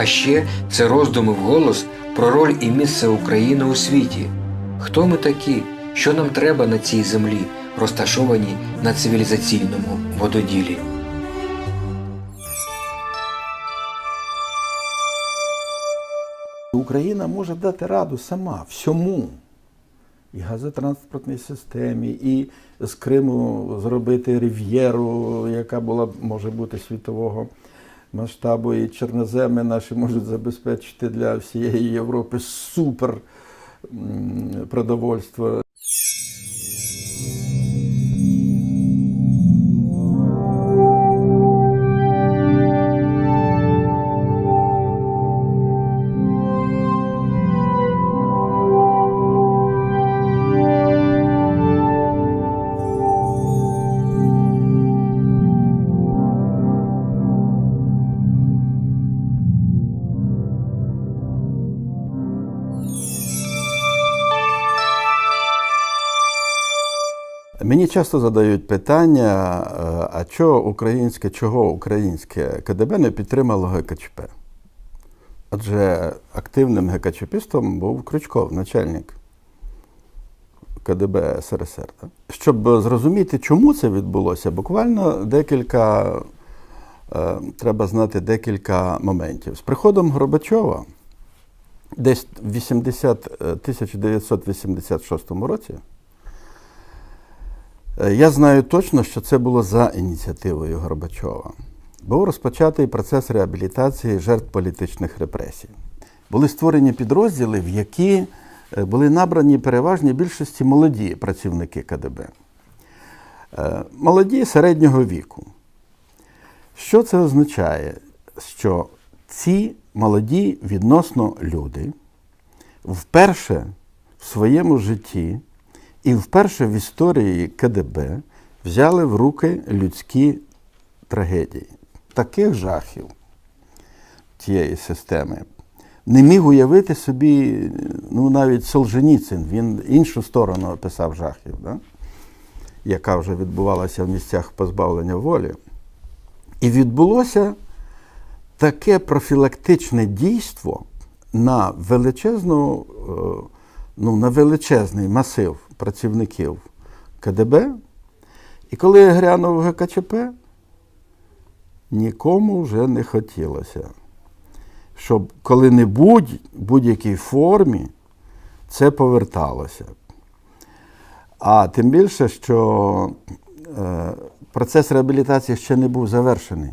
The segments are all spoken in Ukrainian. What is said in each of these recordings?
а ще це роздуми вголос про роль і місце України у світі. Хто ми такі, що нам треба на цій землі, розташованій на цивілізаційному вододілі? Україна може дати раду сама всьому. І газотранспортній системі, і з Криму зробити рів'єру, яка була може бути світового масштабу, і чорноземи наші можуть забезпечити для всієї Європи супер продовольство. Часто задають питання, е, а чого українське, чого українське КДБ не підтримало ГКЧП? Адже активним ГКЧПістом був Крючков, начальник КДБ СРСР. Щоб зрозуміти, чому це відбулося, буквально декілька, е, треба знати декілька моментів. З приходом Горбачова, десь в 80, е, 1986 році, Я знаю точно, що це було за ініціативою Горбачова. Був розпочатий процес реабілітації жертв політичних репресій. Були створені підрозділи, в які е, були набрані переважні більшості молоді працівники КДБ. Е, Молоді середнього віку. Що це означає? Що ці молоді відносно люди вперше в своєму житті і вперше в історії КДБ взяли в руки людські трагедії. Таких жахів тієї системи не міг уявити собі ну, навіть Солженіцин. Він іншу сторону описав жахів, да? яка вже відбувалася в місцях позбавлення волі. І відбулося таке профілактичне дійство на величезну, е, ну, на величезний масив працівників КДБ. І коли я глянув в ГКЧП, нікому вже не хотілося, щоб коли-небудь в будь-якій формі це поверталося. А тим більше, що е, процес реабілітації ще не був завершений.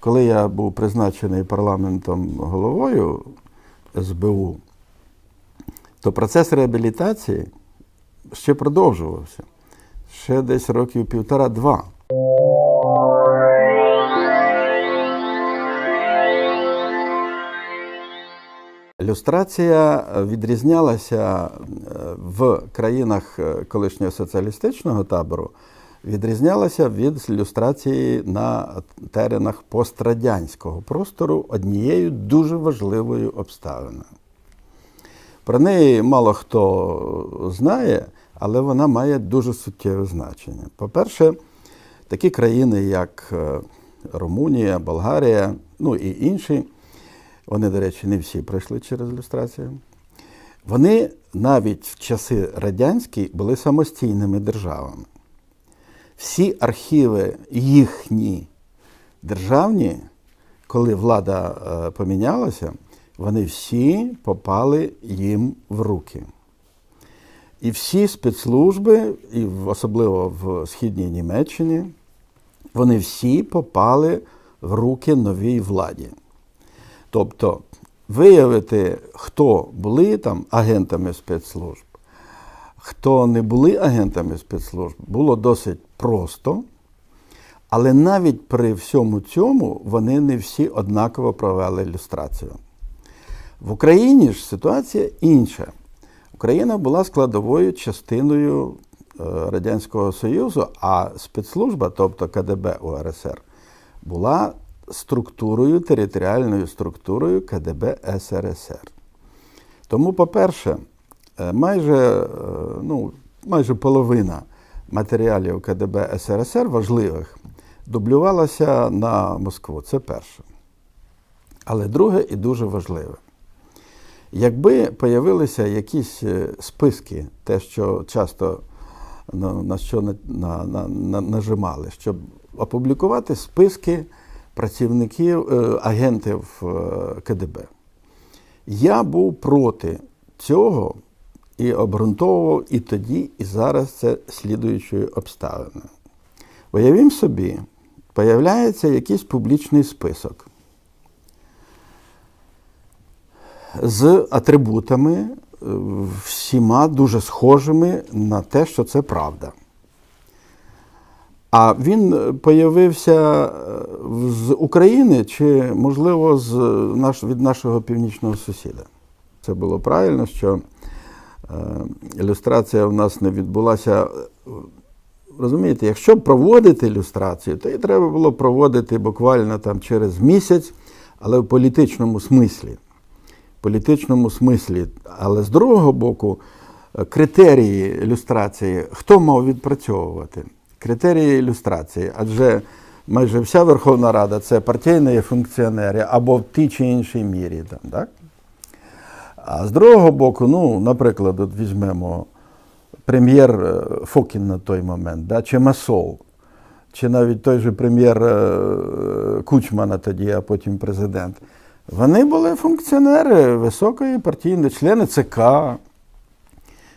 Коли я був призначений парламентом головою СБУ, то процес реабілітації ще продовжувався. Ще десь років півтора-два. Люстрація відрізнялася е, в країнах е, колишнього соціалістичного табору, відрізнялася від люстрації на теренах пострадянського простору однією дуже важливою обставиною. Про неї мало хто знає, але вона має дуже суттєве значення. По-перше, такі країни, як е, Румунія, Болгарія, ну і інші, вони, до речі, не всі пройшли через люстрацію. Вони навіть в часи радянські були самостійними державами. Всі архіви їхні державні, коли влада е, помінялася, вони всі попали їм в руки. І всі спецслужби, і особливо в Східній Німеччині, вони всі попали в руки новій владі. Тобто виявити, хто були там агентами спецслужб, хто не були агентами спецслужб, було досить просто. Але навіть при всьому цьому вони не всі однаково провели ілюстрацію. В Україні ж ситуація інша. Україна була складовою частиною е, Радянського Союзу, а спецслужба, тобто КДБ УРСР, була структурою, територіальною структурою КДБ СРСР. Тому, по-перше, е, майже, е, ну, майже половина матеріалів КДБ СРСР важливих дублювалася на Москву. Це перше. Але друге і дуже важливе. Якби появилися якісь е, списки, те, що часто на, на що на, на, на, нажимали, щоб опублікувати списки працівників, е, агентів е, КДБ. Я був проти цього і обґрунтовував і тоді, і зараз це слідуючою обставиною. Уявім собі, появляється якийсь публічний список з атрибутами, е, всіма дуже схожими на те, що це правда. А він появився е, з України чи, можливо, з наш, від нашого північного сусіда. Це було правильно, що е, ілюстрація в нас не відбулася. Розумієте, якщо проводити ілюстрацію, то її треба було проводити буквально там через місяць, але в політичному смислі. Політичному смислі. Але з другого боку, е, критерії ілюстрації хто мав відпрацьовувати? Критерії ілюстрації, адже майже вся Верховна Рада це партійні функціонери або в тій чи іншій мірі. Там, так? А з другого боку, ну, наприклад, от візьмемо прем'єр е, Фокін на той момент, да, чи Масол, чи навіть той же прем'єр е, Кучмана тоді, а потім президент. Вони були функціонери високої партійної, члени ЦК.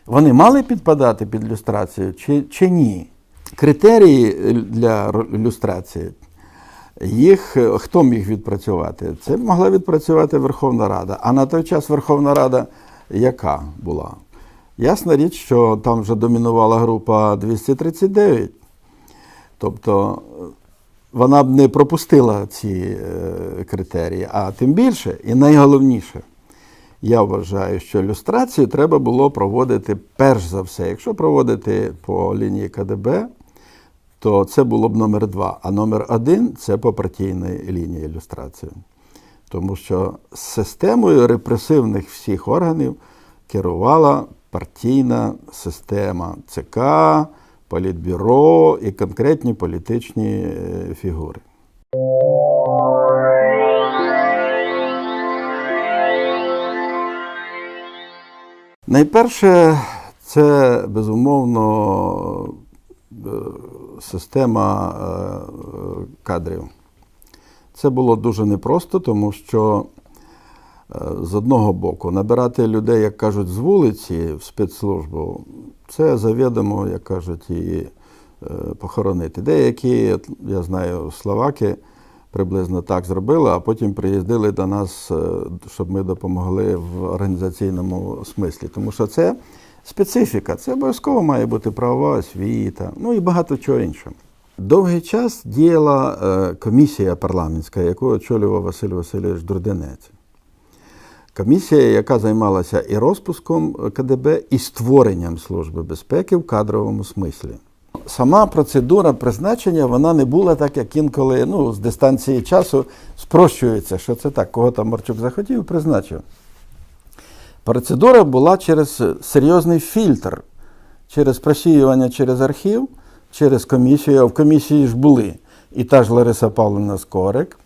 Вони мали підпадати під ілюстрацію чи, чи ні? Критерії для ро- ілюстрації, їх е, хто міг відпрацювати? Це могла відпрацювати Верховна Рада. А на той час Верховна Рада яка була? Ясна річ, що там вже домінувала група 239. Тобто е, вона б не пропустила ці е, критерії, а тим більше, і найголовніше, я вважаю, що люстрацію треба було проводити перш за все. Якщо проводити по лінії КДБ, то це було б номер два. А номер один це по партійній лінії ілюстрації. Тому що системою репресивних всіх органів керувала партійна система ЦК, Політбюро і конкретні політичні е, фігури. Найперше, це безумовно е, система е, кадрів. Це було дуже непросто, тому що з одного боку набирати людей, як кажуть, з вулиці в спецслужбу, це завідомо, як кажуть, і е, похоронити. Деякі, я знаю, словаки приблизно так зробили, а потім приїздили до нас, е, щоб ми допомогли в організаційному смислі. Тому що це специфіка, це обов'язково має бути правова освіта, ну і багато чого іншого. Довгий час діяла е, комісія парламентська, яку очолював Василь Васильович Дурденець. Комісія, яка займалася і розпуском КДБ, і створенням Служби безпеки в кадровому смислі. Сама процедура призначення вона не була так, як інколи ну, з дистанції часу спрощується, що це так, кого там Марчук захотів, призначив. Процедура була через серйозний фільтр, через просіювання через архів, через комісію. А в комісії ж були і та ж Лариса Павловна Скорик,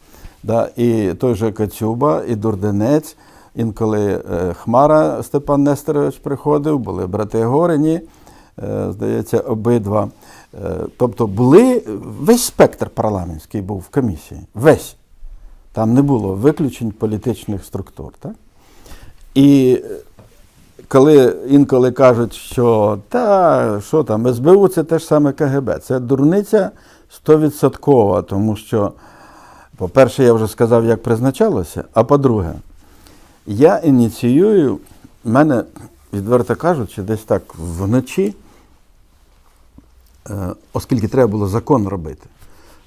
да, і той же Кацюба, і Дурденець. Інколи е, Хмара Степан Нестерович приходив, були брати Горині, е, здається, обидва. Е, тобто були, весь спектр парламентський був в комісії. Весь. Там не було виключень політичних структур. Так? І коли інколи кажуть, що та, що там, СБУ це те ж саме КГБ, це дурниця стовідсоткова, тому що, по-перше, я вже сказав, як призначалося, а по-друге, я ініціюю, мене, відверто кажучи, десь так вночі, е, оскільки треба було закон робити,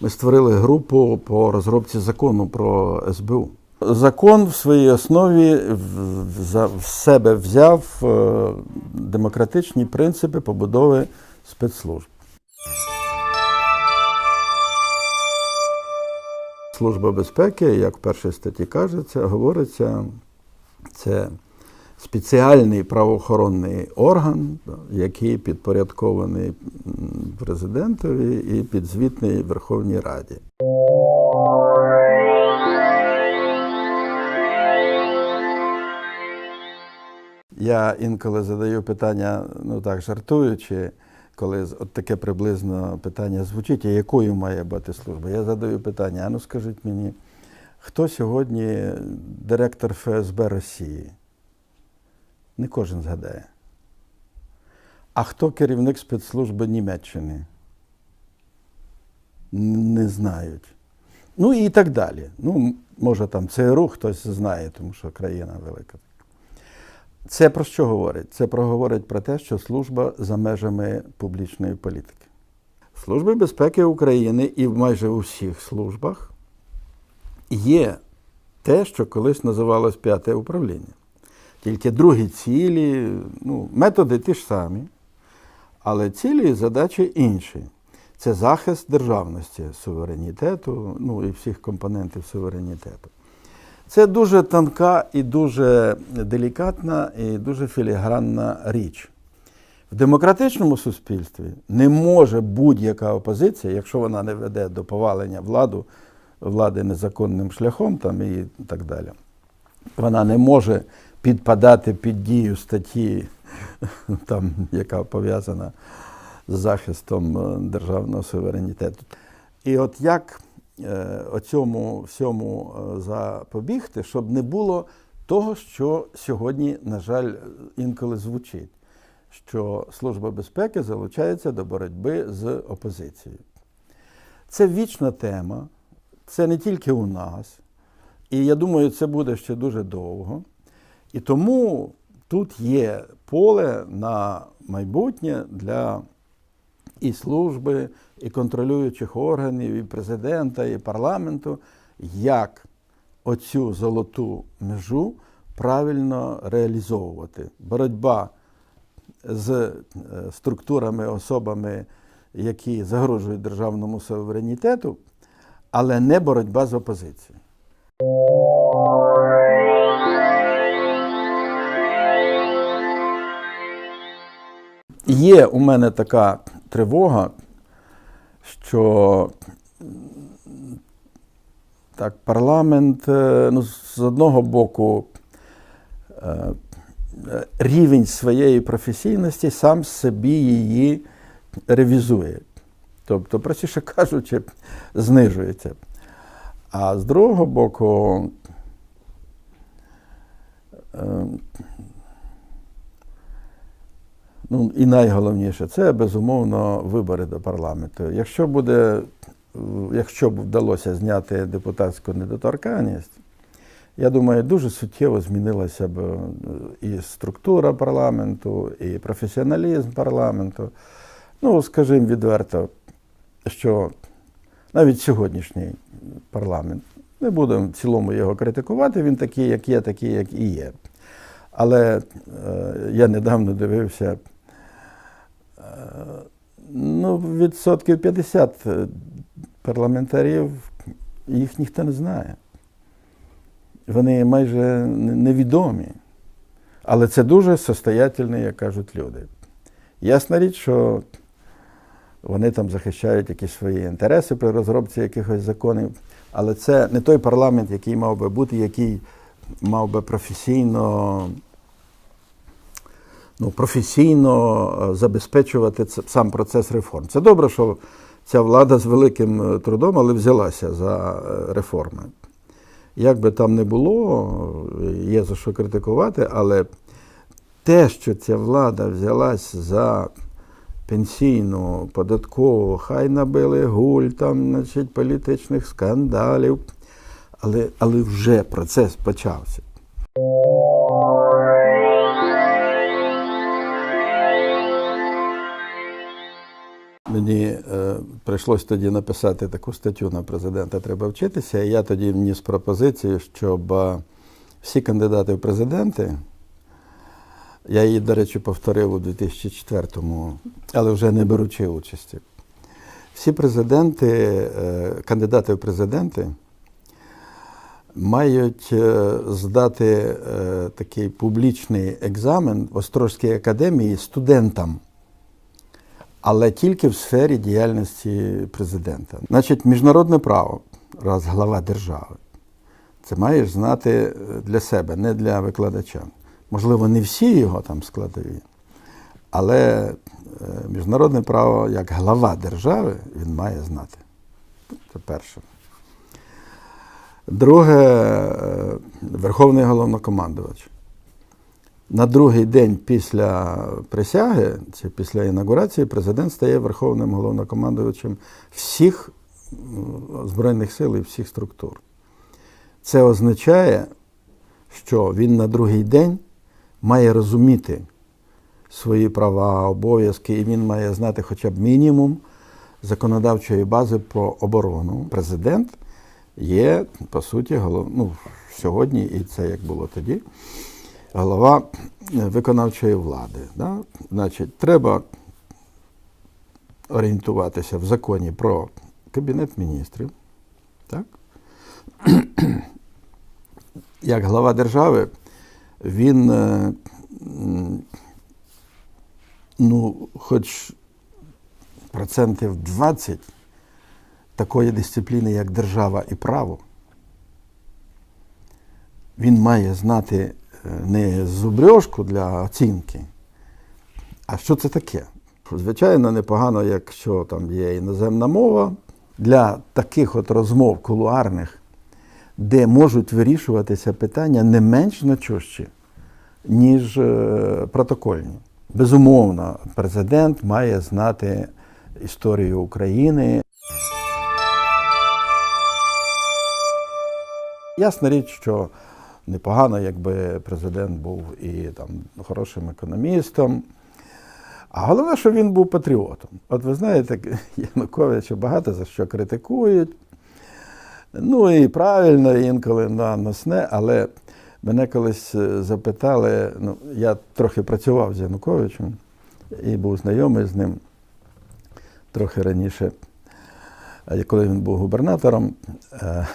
ми створили групу по розробці закону про СБУ. Закон в своїй основі в- себе взяв е, демократичні принципи побудови спецслужб. Служба безпеки, як в першій статті кажеться, говориться, це спеціальний правоохоронний орган, який підпорядкований президентові і підзвітний Верховній Раді. Я інколи задаю питання, ну так жартуючи, коли от таке приблизно питання звучить, а якою має бути служба? Я задаю питання: а ну скажіть мені, хто сьогодні директор ФСБ Росії? Не кожен згадає. А хто керівник спецслужби Німеччини? Не знають. Ну і так далі. Ну, може там ЦРУ хтось знає, тому що країна велика. Це про що говорить? Це про говорить про те, що служба за межами публічної політики. В Службі безпеки України і майже у всіх службах є те, що колись називалось п'яте управління. Тільки другі цілі, ну, методи ті ж самі, але цілі і задачі інші. Це захист державності, суверенітету, ну і всіх компонентів суверенітету. Це дуже тонка і дуже делікатна і дуже філігранна річ. В демократичному суспільстві не може будь-яка опозиція, якщо вона не веде до повалення владу, влади незаконним шляхом там, і так далі, вона не може підпадати під дію статті, там, яка пов'язана з захистом е, державного суверенітету. І от як е, оцьому всьому е, запобігти, щоб не було того, що сьогодні, на жаль, інколи звучить, що Служба безпеки залучається до боротьби з опозицією. Це вічна тема, це не тільки у нас. І я думаю, це буде ще дуже довго. І тому тут є поле на майбутнє для і служби, і контролюючих органів, і президента, і парламенту, як оцю золоту межу правильно реалізовувати. Боротьба з е, структурами, особами, які загрожують державному суверенітету, але не боротьба з опозицією. Є у мене така тривога, що так, парламент е, ну, з одного боку е, рівень своєї професійності сам собі її ревізує. Тобто, простіше кажучи, знижується. А з другого боку, е, Ну і найголовніше це безумовно вибори до парламенту. Якщо буде, якщо б вдалося зняти депутатську недоторканність, я думаю, дуже суттєво змінилася б е, і структура парламенту, і професіоналізм парламенту. Ну, скажімо відверто, що навіть сьогоднішній парламент, не будемо в цілому його критикувати, він такий, як є, такий, як і є. Але е, я недавно дивився, е, ну, відсотків 50 парламентарів, їх ніхто не знає. Вони майже невідомі. Але це дуже состоятельні, як кажуть люди. Ясна річ, що вони там захищають якісь свої інтереси при розробці якихось законів, але це не той парламент, який мав би бути, який мав би професійно, ну, професійно е, забезпечувати сам процес реформ. Це добре, що ця влада з великим е, трудом, але взялася за е, реформи. Як би там не було, є за що критикувати, але те, що ця влада взялась за пенсійну, податкову, хай набили гуль, там, значить, політичних скандалів, але, але вже процес почався. Мені е, прийшлось тоді написати таку статтю на президента треба вчитися. І я тоді вніс пропозицію, щоб е, всі кандидати в президенти, я її, до речі, повторив у 2004-му, але вже не беручи участі. Всі президенти, е, кандидати в президенти мають е, здати е, такий публічний екзамен в Острозькій академії студентам, але тільки в сфері діяльності президента. Значить, міжнародне право, раз глава держави, це маєш знати для себе, не для викладача. Можливо, не всі його там складові, але е, міжнародне право як глава держави він має знати. Це перше. Друге, е, Верховний головнокомандувач. На другий день після присяги, чи після інаугурації, президент стає верховним головнокомандувачем всіх Збройних сил і всіх структур. Це означає, що він на другий день має розуміти свої права, обов'язки, і він має знати хоча б мінімум законодавчої бази про оборону. Президент є, по суті, голов... ну, сьогодні, і це як було тоді, голова виконавчої влади. Да? Значить, треба орієнтуватися в законі про Кабінет міністрів. Так? Як глава держави, він, е, ну, хоч процентів 20 такої дисципліни, як держава і право, він має знати е, не зубрьошку для оцінки, а що це таке. Звичайно, непогано, якщо там є іноземна мова для таких от розмов кулуарних, де можуть вирішуватися питання не менш значущі, ніж е, протокольні. Безумовно, президент має знати історію України. Ясна річ, що непогано, якби президент був і там хорошим економістом. А головне, що він був патріотом. От ви знаєте, Януковича багато за що критикують. Ну і правильно, інколи на носне, але мене колись е, запитали, ну, я трохи працював з Януковичем і був знайомий з ним трохи раніше, коли він був губернатором. е,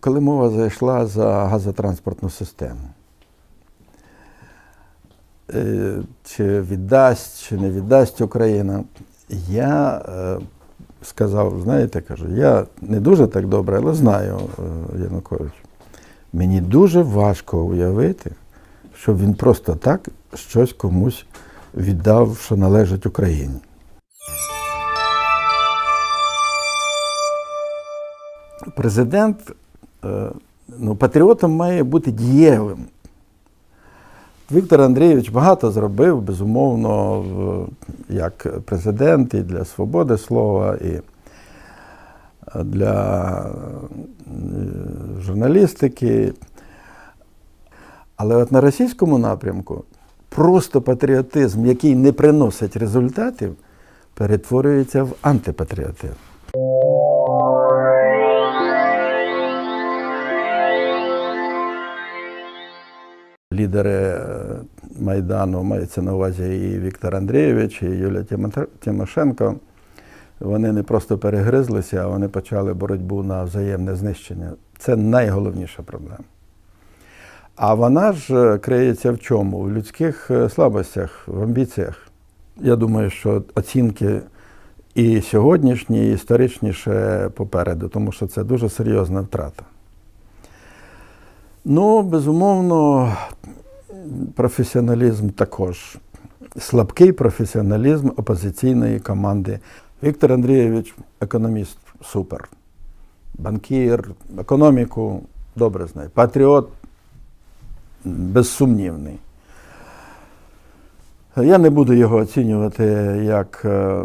Коли мова зайшла за газотранспортну систему, е, чи віддасть, чи не віддасть Україна, я сказав, знаєте, кажу, я не дуже так добре, але знаю е, Янукович. Мені дуже важко уявити, щоб він просто так щось комусь віддав, що належить Україні. Президент е, ну, патріотом має бути дієвим. Віктор Андрійович багато зробив, безумовно, як президент і для свободи слова, і для е, журналістики. Але от на російському напрямку просто патріотизм, який не приносить результатів, перетворюється в антипатріотизм. Лідери е, Майдану, мається на увазі і Віктор Андрійович, і Юлія Тимошенко. Вони не просто перегризлися, а вони почали боротьбу на взаємне знищення. Це найголовніша проблема. А вона ж е, криється в чому? В людських е, слабостях, в амбіціях. Я думаю, що оцінки і сьогоднішні, і історичніше попереду, тому що це дуже серйозна втрата. Ну, безумовно, професіоналізм також. Слабкий професіоналізм опозиційної команди. Віктор Андрійович економіст супер. Банкір, економіку добре знає. Патріот безсумнівний. Я не буду його оцінювати як е,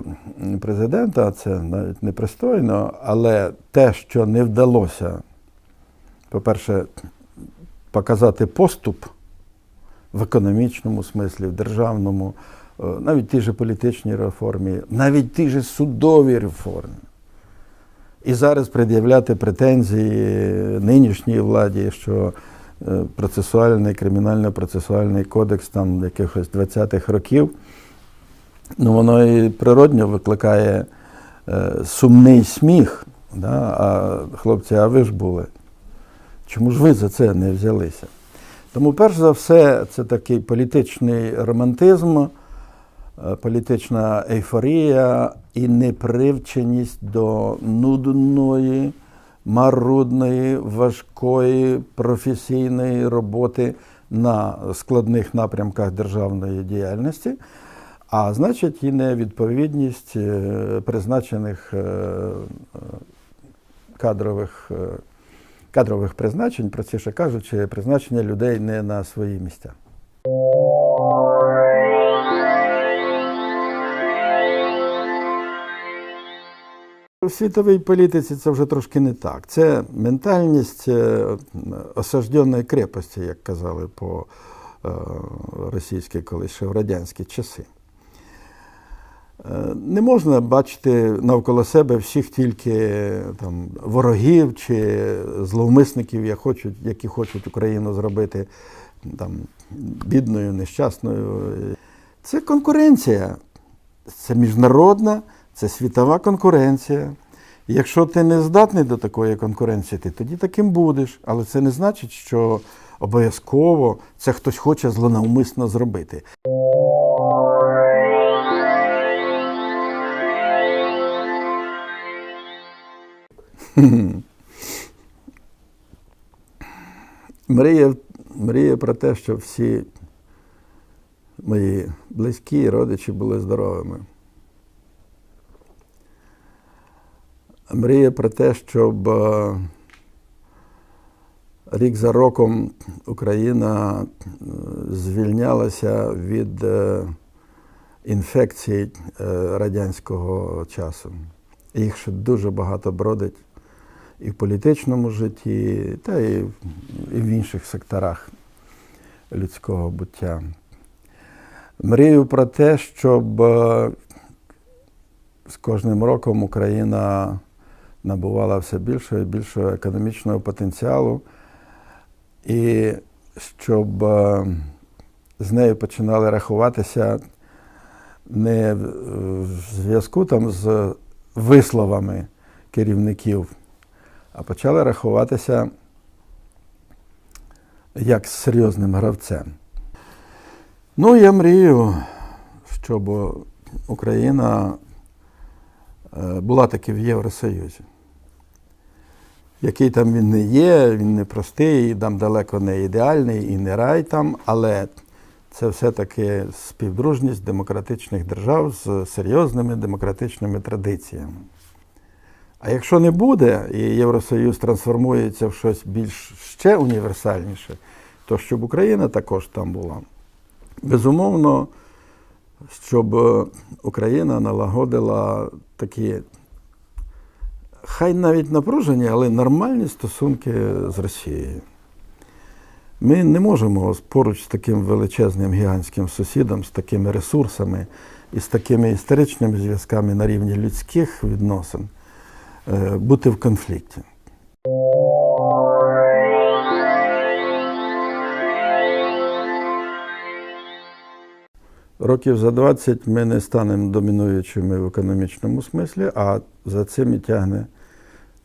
президента, це навіть непристойно, але те, що не вдалося, по-перше, показати поступ в економічному смислі, в державному, навіть ті ж політичній реформі, навіть ті ж судовій реформі. І зараз пред'являти претензії нинішній владі, що е, процесуальний, кримінально-процесуальний кодекс там якихось 20-х років, ну воно і природньо викликає е, сумний сміх. Да? А хлопці, а ви ж були. Чому ж ви за це не взялися? Тому, перш за все, це такий політичний романтизм, е, політична ейфорія і непривченість до нудної, марудної, важкої професійної роботи на складних напрямках державної діяльності, а значить, і невідповідність е, призначених е, кадрових. Кадрових призначень, простіше кажучи, призначення людей не на свої місця. У світовій політиці це вже трошки не так. Це ментальність е, крепості, як казали по е, російській колись ще в радянські часи. Не можна бачити навколо себе всіх тільки там, ворогів чи зловмисників, які хочуть, Україну зробити там, бідною, нещасною. Це конкуренція. Це міжнародна, це світова конкуренція. Якщо ти не здатний до такої конкуренції, ти тоді таким будеш. Але це не значить, що обов'язково це хтось хоче злонавмисно зробити. Мрія, мрія про те, щоб всі мої близькі і родичі були здоровими. Мрія про те, щоб е, рік за роком Україна е, звільнялася від е, інфекцій радянського часу. Їх ще дуже багато бродить і в політичному житті, та і, в- інших секторах людського буття. Мрію про те, щоб е, з кожним роком Україна набувала все більшого і більшого економічного потенціалу, і щоб е, з нею починали рахуватися не в зв'язку там з висловами керівників, а почали рахуватися як з серйозним гравцем. Ну, я мрію, щоб Україна е, була таки в Євросоюзі. Який там він не є, він не простий, там далеко не ідеальний і не рай там, але це все-таки співдружність демократичних держав з серйозними демократичними традиціями. А якщо не буде, і Євросоюз трансформується в щось більш ще універсальніше, то щоб Україна також там була. Безумовно, щоб е, Україна налагодила такі, хай навіть напружені, але нормальні стосунки з Росією. Ми не можемо поруч з таким величезним гігантським сусідом, з такими ресурсами і з такими історичними зв'язками на рівні людських відносин бути в конфлікті. Років за 20 ми не станемо домінуючими в економічному смислі, а за цим і тягне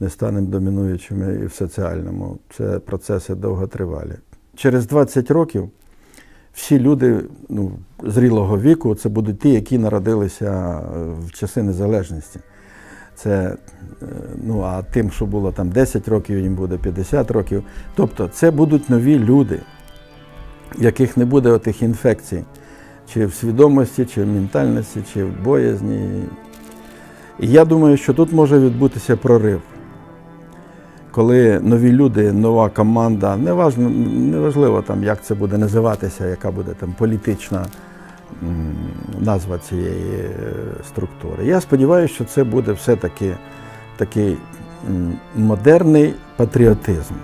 не станемо домінуючими і в соціальному. Це процеси довготривалі. Через 20 років всі люди ну, зрілого віку це будуть ті, які народилися е, в часи незалежності. Це, е, ну, а тим, що було там 10 років, їм буде 50 років. Тобто це будуть нові люди, яких не буде отих інфекцій, чи в свідомості, чи в ментальності, чи в боязні. І я думаю, що тут може відбутися прорив. Коли нові люди, нова команда, неважно, неважливо там, як це буде називатися, яка буде там політична назва цієї е, структури. Я сподіваюся, що це буде все-таки такий модерний патріотизм.